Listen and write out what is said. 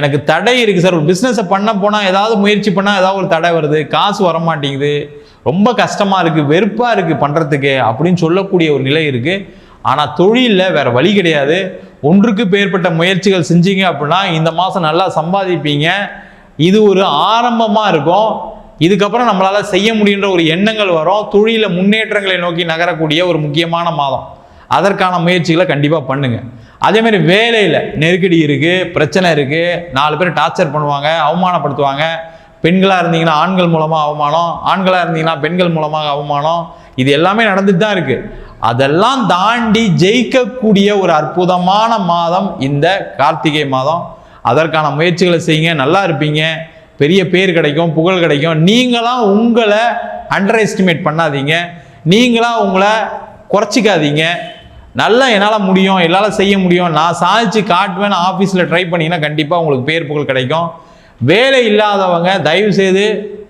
எனக்கு தடை இருக்குது சார். ஒரு பிஸ்னஸை பண்ண போனால் ஏதாவது முயற்சி பண்ணால் ஏதாவது ஒரு தடை வருது. காசு வர மாட்டேங்குது ரொம்ப கஷ்டமாக இருக்குது வெறுப்பாக இருக்குது பண்ணுறதுக்கு அப்படின்னு சொல்லக்கூடிய ஒரு நிலை இருக்குது ஆனால் தொழிலில் வேற வழி கிடையாது. ஒன்றுக்கு பேர்பட்ட முயற்சிகள் செஞ்சீங்க அப்படின்னா இந்த மாதம் நல்லா சம்பாதிப்பீங்க. இது ஒரு ஆரம்பமாக இருக்கும். இதுக்கப்புறம் நம்மளால் செய்ய முடியுன்ற ஒரு எண்ணங்கள் வரும். தொழிலில் முன்னேற்றங்களை நோக்கி நகரக்கூடிய ஒரு முக்கியமான மாதம். அதற்கான முயற்சிகளை கண்டிப்பாக பண்ணுங்க. அதேமாதிரி வேலையில் நெருக்கடி இருக்குது பிரச்சனை இருக்குது நாலு பேர் டார்ச்சர் பண்ணுவாங்க அவமானப்படுத்துவாங்க. பெண்களாக இருந்தீங்கன்னா ஆண்கள் மூலமாக அவமானம் ஆண்களாக இருந்தீங்கன்னா பெண்கள் மூலமாக அவமானம். இது எல்லாமே நடந்துட்டு தான் இருக்குது அதெல்லாம் தாண்டி ஜெயிக்கக்கூடிய ஒரு அற்புதமான மாதம் இந்த கார்த்திகை மாதம். அதற்கான முயற்சிகளை செய்யுங்க நல்லா இருப்பீங்க. பெரிய பேர் கிடைக்கும் புகழ் கிடைக்கும். நீங்களாம் உங்களை அண்டர் எஸ்டிமேட் பண்ணாதீங்க. நீங்களாக உங்களை குறைச்சிக்காதீங்க. நல்லா என்னால் முடியும் என்னால் செய்ய முடியும். நான் சாதிச்சு காட்டுவேன் ஆஃபீஸில் ட்ரை பண்ணீங்கன்னா கண்டிப்பாக உங்களுக்கு பேர் புகழ் கிடைக்கும். வேலை இல்லாதவங்க தயவு செய்து